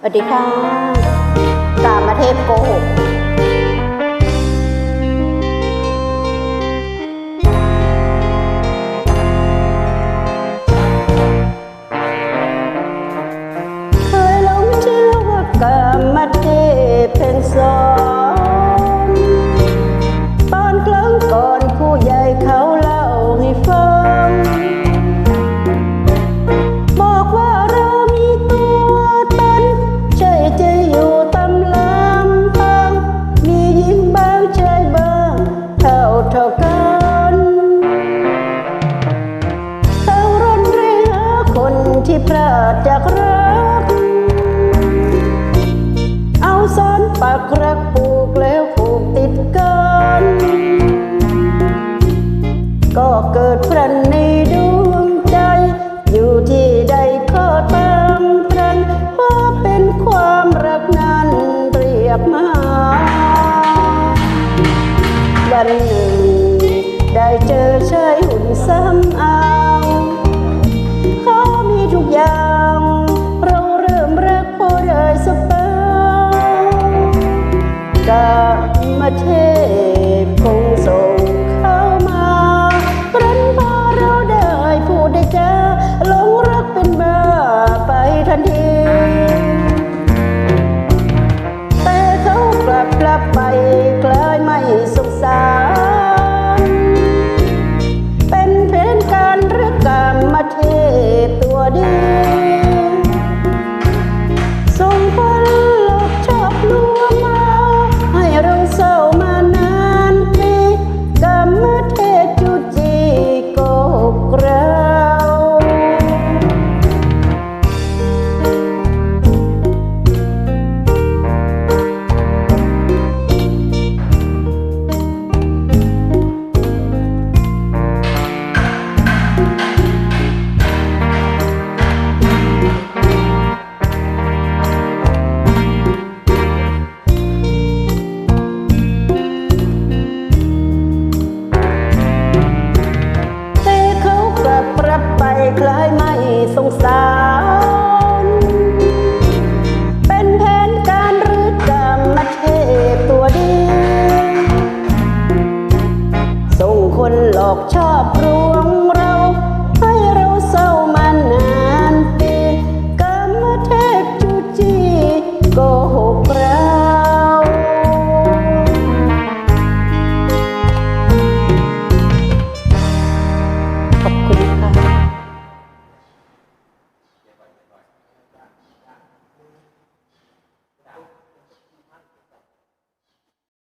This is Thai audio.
สวัสดีค่ะกามาเทพโกหก พลาดจากรัก เอาสอนปักรักปลูกแล้วปลูกติดกัน ก็เกิดพรันในดวงใจ อยู่ที่ใดก็ตามพรันว่าะเป็นความรักนั้นเรียบมาวันหนึ่ง ได้เจอชายหุ่นซ้ำอา สเปลกามาเท กชอบรัว